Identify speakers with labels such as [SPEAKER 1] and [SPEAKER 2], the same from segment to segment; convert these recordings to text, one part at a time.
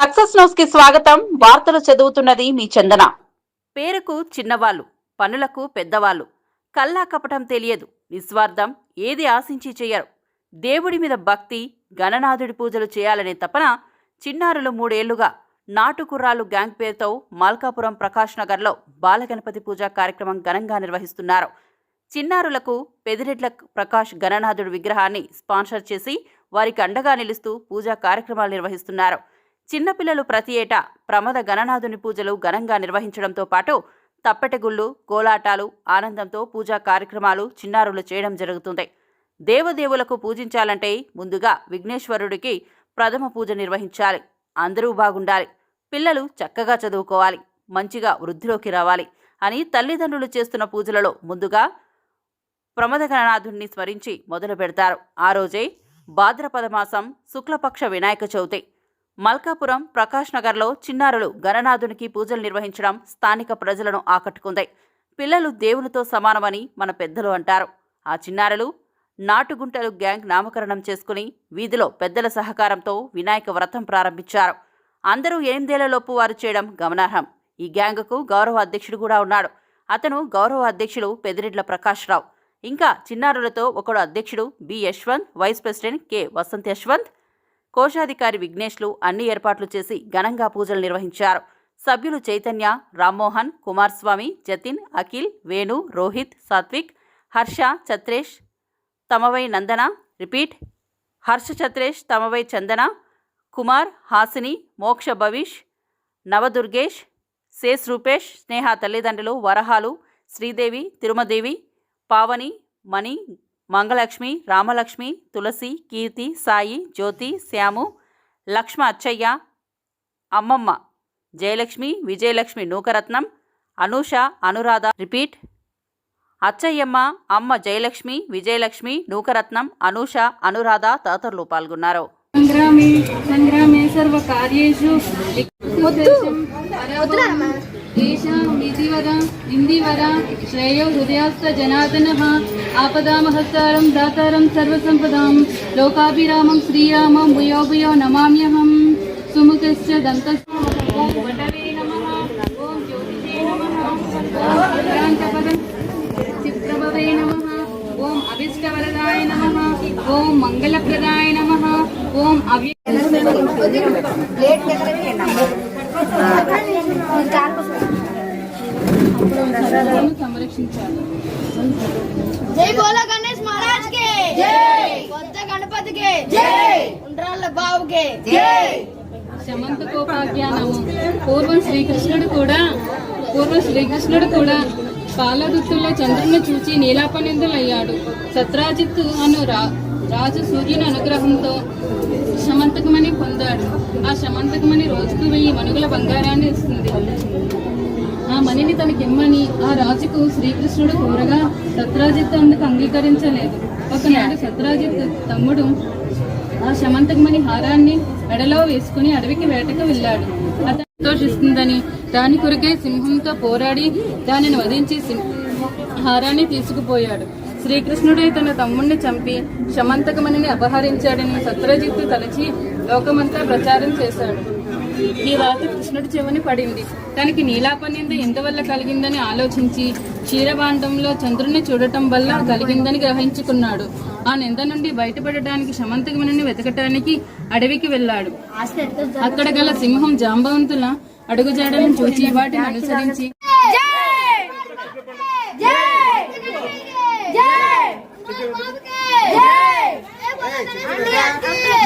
[SPEAKER 1] Success న్యూస్కి స్వాగతం. వార్తలు చదువుతున్నది మీ చందన. పేరుకు చిన్నవాళ్ళు పనులకు పెద్దవాళ్ళు. కల్లా కపటం తెలియదు నిస్వార్థం ఏది ఆశించి చేయరు దేవుడి మీద భక్తి గణనాథుడి పూజలు చేయాలనే తపన చిన్నారులు మూడేళ్ళుగా నాటుకుర్రాలు గ్యాంగ్ పేరుతో మాల్కాపురం ప్రకాష్ నగర్లో బాలగణపతి పూజ కార్యక్రమం ఘనంగా నిర్వహిస్తున్నారు. చిన్నారులకు పెదిరెడ్ల ప్రకాష్ గణనాథుడి విగ్రహాన్ని స్పాన్సర్ చేసి వారికి అండగా నిలుస్తూ పూజా కార్యక్రమాలు నిర్వహిస్తున్నారు. చిన్నపిల్లలు ప్రతి ఏటా ప్రమద గణనాథుని పూజలు ఘనంగా నిర్వహించడంతో పాటు తప్పెటగుళ్ళు కోలాటాలు ఆనందంతో పూజా కార్యక్రమాలు చిన్నారులు చేయడం జరుగుతుంది. దేవదేవులకు పూజించాలంటే ముందుగా విఘ్నేశ్వరుడికి ప్రథమ పూజ నిర్వహించాలి. అందరూ బాగుండాలి. పిల్లలు చక్కగా చదువుకోవాలి. మంచిగా వృద్ధిలోకి రావాలి అని తల్లిదండ్రులు చేస్తున్న పూజలలో ముందుగా ప్రమదగణనాథుణ్ణి స్మరించి మొదలు పెడతారు. ఆ రోజే భాద్రపద మాసం శుక్లపక్ష వినాయక చవితి. మల్కాపురం ప్రకాష్ నగర్లో చిన్నారులు గణనాథునికి పూజలు నిర్వహించడం స్థానిక ప్రజలను ఆకట్టుకుంది. పిల్లలు దేవునితో సమానమని మన పెద్దలు అంటారు. ఆ చిన్నారులు నాటుగుంటలు గ్యాంగ్ నామకరణం చేసుకుని వీధిలో పెద్దల సహకారంతో వినాయక వ్రతం ప్రారంభించారు. అందరూ ఎనిమిదేళ్ళలోపు వారు చేయడం గమనార్హం. ఈ గ్యాంగ్కు గౌరవ అధ్యక్షుడు కూడా ఉన్నాడు. అతను గౌరవ అధ్యక్షుడు పెదిరెడ్ల ప్రకాష్ రావు ఇంకా చిన్నారులతో ఒకడు అధ్యక్షుడు B Yashwant vice president K Vasant Yashwant కోశాధికారి విఘ్నేష్లు అన్ని ఏర్పాట్లు చేసి ఘనంగా పూజలు నిర్వహించారు. సభ్యులు చైతన్య రామ్మోహన్ కుమార్స్వామి జతిన్ అఖిల్ వేణు రోహిత్ సాత్విక్ హర్ష చత్రేష్ తమవై నందన రిపీట్ హర్ష చత్రేష్ తమవై చందన కుమార్ హాసిని మోక్ష భవిష్ నవదుర్గేష్ శేష్ రూపేష్ స్నేహ తల్లిదండ్రులు వరహాలు శ్రీదేవి తిరుమదేవి పావని మణి మంగలక్ష్మి రామలక్ష్మి తులసి కీర్తి సాయి జ్యోతి శ్యాము లక్ష్మ అచ్చయ్య అమ్మమ్మ జయలక్ష్మి విజయలక్ష్మి నూకరత్నం అనూష అనురాధ రిపీట్ అచ్చయ్యమ్మ అమ్మ జయలక్ష్మి విజయలక్ష్మి నూకరత్నం అనూష అనురాధ తదితరులు పాల్గొన్నారు.
[SPEAKER 2] సంగ్రామే సంగ్రామే సర్వకార్యేషు. येषां नीतिवर इन्दिवर श्रेयो हृदयास्त जनार्दनः आपदामहस्तारं दातारं सर्वसम्पदां लोकाभिरामं श्रीरामं भूयो भूयो नमाम्यहं सुमुखस्य दन्तस्य ॐ वटवे नमः ॐ ज्योतिषे नमः ॐ चित्रान्तपदं चित्रभवे नमः ॐ अभिष्टवरदाय नमः ॐ मङ्गलप्रदाय नमः ॐ अव्य సంరక్షించాలి
[SPEAKER 3] జై బోలా గణేష్ మహారాజ్ కే జై. కొత్త గణపతికి. జై. ఉండ్రాళ్ళ బావుకి. జై.
[SPEAKER 2] శమంతకోపాఖ్యానము పూర్వం శ్రీకృష్ణుడు కూడా పూర్వం శ్రీకృష్ణుడు కూడా పాలదుత్తుల్లో చంద్రుని చూచి నీలాపనిందులయ్యాడు సత్రాజిత్తు అను రా రాజు సూర్యుని అనుగ్రహంతో శమంతకమని పొందాడు. ఆ శమంతకమని రోజుకు వెయ్యి మనుగుల బంగారాన్ని ఇస్తుంది. ఆ మణిని తనకిమ్మని ఆ రాజుకు శ్రీకృష్ణుడు కోరగా సత్రాజిత్ అందుకు అంగీకరించలేదు. ఒకనాడు సత్రాజిత్ తమ్ముడు ఆ శమంతకమణి హారాన్ని మెడలో వేసుకుని అడవికి వేటకు వెళ్ళాడు. అతను సంతోషిస్తుందని దాని కొరకే సింహంతో పోరాడి దానిని వధించి హారాన్ని తీసుకుపోయాడు. శ్రీకృష్ణుడే తన తమ్ముణ్ణి చంపి శమంతకమణిని అపహరించాడని సత్రజిత్తు తలచి లోకమంతా ప్రచారం చేశాడు. ఈ వార్త కృష్ణుడి చెవుని పడింది. తనకి నీలాపనింద ఎందువల్ల కలిగిందని ఆలోచించి క్షీరభాండంలో చంద్రుణ్ణి చూడటం వల్ల కలిగిందని గ్రహించుకున్నాడు. ఆ నింద నుండి బయటపడటానికి శమంతకమణిని వెతకటానికి అడవికి వెళ్ళాడు. అక్కడ గల సింహం జాంబవంతుల అడుగుజాడలను చూచి వాటిని అనుసరించి
[SPEAKER 3] జై జై బాబుకి జై జై బోలా గణేష్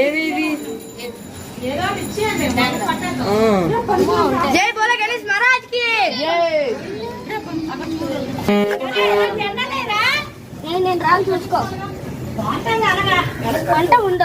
[SPEAKER 3] కి జై బోలా గణేష్ మహారాజ్కి నేను రాను చూసుకో. వంట ఉంది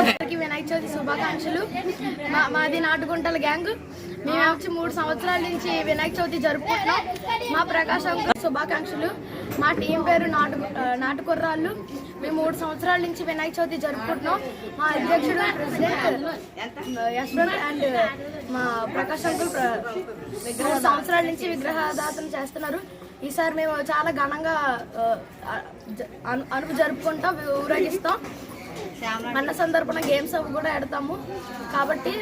[SPEAKER 4] అందరికీ వినాయక చవితి శుభాకాంక్షలు. మా మాది నాటుగుంటల గ్యాంగ్. మేము వచ్చి మూడు సంవత్సరాల నుంచి వినాయక చవితి జరుపుకుంటున్నాం. మా ప్రకాశ్ శుభాకాంక్షలు. మా టీం పేరు నాటు నాటుకుర్రాళ్ళు. మేము మూడు సంవత్సరాల నుంచి వినాయక చవితి జరుపుకుంటున్నాం. మా అధ్యక్షుడు ప్రెసిడెంట్ యశ్వంత్ అండ్ మా ప్రకాశ్ అంకుల్ మూడు సంవత్సరాల నుంచి విగ్రహదాతన చేస్తున్నారు. ఈసారి మేము చాలా ఘనంగా అనుపు జరుపుకుంటాం ఊరేగిస్తాం అన్న సందర్భన గేమ్స్ అవి కూడా ఆడతాము కాబట్టి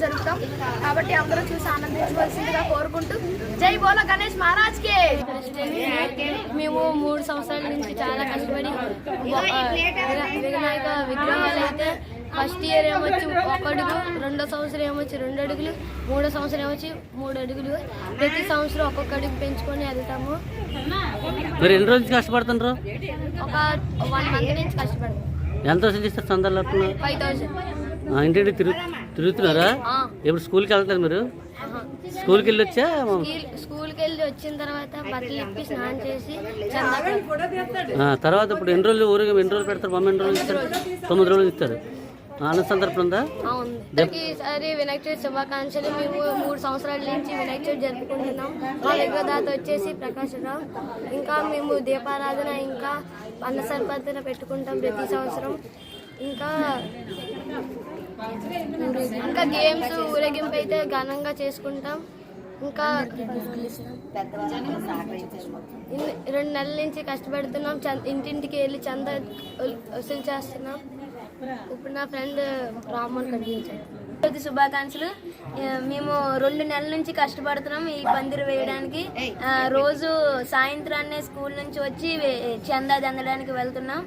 [SPEAKER 4] జరుపుతాం కాబట్టి అందరూ చూసి ఆనందించవలసిందిగా కోరుకుంటూ జై బోల గణేష్ మహారాజ్ కే మేము మూడు సంవత్సరాల నుంచి చాలా కష్టపడి వినాయక విగ్రహాలు అయితే ఫస్ట్ ఇయర్ ఏమొచ్చి ఒక అడుగు రెండో సంవత్సరం ఏమొచ్చి రెండు అడుగులు మూడో సంవత్సరం ఏమొచ్చి మూడు అడుగులు. ప్రతి సంవత్సరం ఒక్కొక్క అడుగు పెంచుకొని వెళ్తాము.
[SPEAKER 5] మీరు ఎన్ని రోజులు కష్టపడుతుండ్రు?
[SPEAKER 4] ఒక వన్ మంత్ నుంచి కష్టపడతాం.
[SPEAKER 5] ఎంత వసూలు చేస్తారు చందాలు
[SPEAKER 4] ఫైవ్ థౌసండ్.
[SPEAKER 5] ఇంటి తిరుగు తిరుగుతున్నారా? ఇప్పుడు స్కూల్కి వెళ్తారు మీరు? స్కూల్కి వెళ్ళి వచ్చా?
[SPEAKER 4] స్కూల్ స్కూల్కి వెళ్ళి వచ్చిన తర్వాత బట్టలు ఇప్పి స్నానం చేసి
[SPEAKER 5] తర్వాత ఇప్పుడు ఎన్ని రోజులు ఊరికి ఎన్ని రోజులు పెడతారు? మమ్మీ ఎన్ని రోజులు ఇస్తారు? తొమ్మిది రోజులు ఇస్తారు. ఆనంద సందర్భం ఉందా?
[SPEAKER 4] ఆ, అందరికీ ఈసారి వినాయక చవితి శుభాకాంక్షలు. మేము మూడు సంవత్సరాల నుంచి వినాయక చవితి జరుపుకుంటున్నాం. మా విగ్రహదాత వచ్చేసి ప్రకాశరావు. ఇంకా మేము దీపారాధన ఇంకా అన్న సర్పంచన పెట్టుకుంటాం ప్రతి సంవత్సరం. ఇంకా ఇంకా గేమ్స్ ఊరేగింపు అయితే ఘనంగా చేసుకుంటాం. ఇంకా రెండు నెలల నుంచి కష్టపడుతున్నాం. ఇంటింటికి వెళ్ళి చంద వసూలు చేస్తున్నాం. ఇప్పుడు నా ఫ్రెండ్ రామ్మోహన్
[SPEAKER 6] చవితి శుభాకాంక్షలు. మేము రెండు నెలల నుంచి కష్టపడుతున్నాం ఈ పందిరి వేయడానికి. రోజు సాయంత్రాన్నే స్కూల్ నుంచి వచ్చి చందా చెందడానికి వెళ్తున్నాం.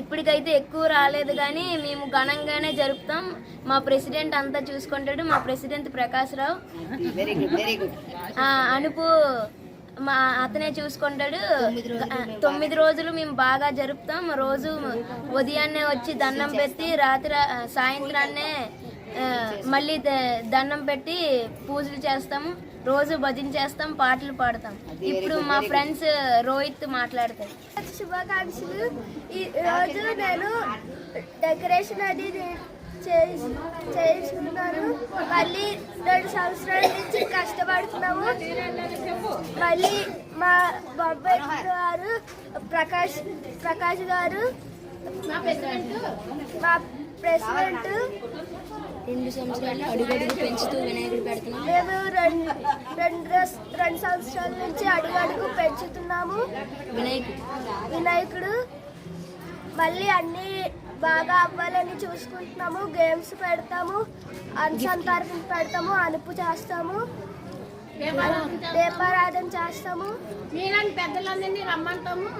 [SPEAKER 6] ఇప్పటికైతే ఎక్కువ రాలేదు కానీ మేము ఘనంగానే జరుపుతాం. మా ప్రెసిడెంట్ అంతా చూసుకుంటాడు. మా ప్రెసిడెంట్ ప్రకాష్ రావు అనుపు మా అతనే చూసుకుంటాడు. తొమ్మిది రోజులు మేము బాగా జరుపుతాం. రోజు ఉదయాన్నే వచ్చి దండం పెట్టి రాత్రి సాయంత్రాన్నే మళ్ళీ ద- దండం పెట్టి పూజలు చేస్తాము. రోజు భజన చేస్తాం పాటలు పాడతాం. ఇప్పుడు మా ఫ్రెండ్స్ రోహిత్ మాట్లాడతారు.
[SPEAKER 3] శుభాకాంక్షలు. ఈ రోజు నేను డెకరేషన్ అది చేసి చేస్తున్నాను మళ్ళీ రెండు సంవత్సరాల నుంచి కష్టపడుతున్నాము. మళ్ళీ మా బాబాయ్ గారు ప్రకాష్ ప్రకాష్ గారు మా ప్రెసిడెంట్.
[SPEAKER 6] రెండు సంవత్సరాలు అడుగడుగు పెంచుతూ వినాయకుడు పెడుతున్నాం.
[SPEAKER 3] మేము రెండు రెండు రెండు సంవత్సరాల నుంచి అడుగు అడుగు పెంచుతున్నాము.
[SPEAKER 6] వినాయకుడు.
[SPEAKER 3] వినాయకుడు. మళ్ళీ అన్ని బాగా అవ్వాలని చూసుకుంటున్నాము గేమ్స్ పెడతాము అనుసంతరణ పెడతాము అనుపు చేస్తాము దీపారాధన చేస్తాము. మీలాంటి పెద్దలందరినీ రమ్మంటాము.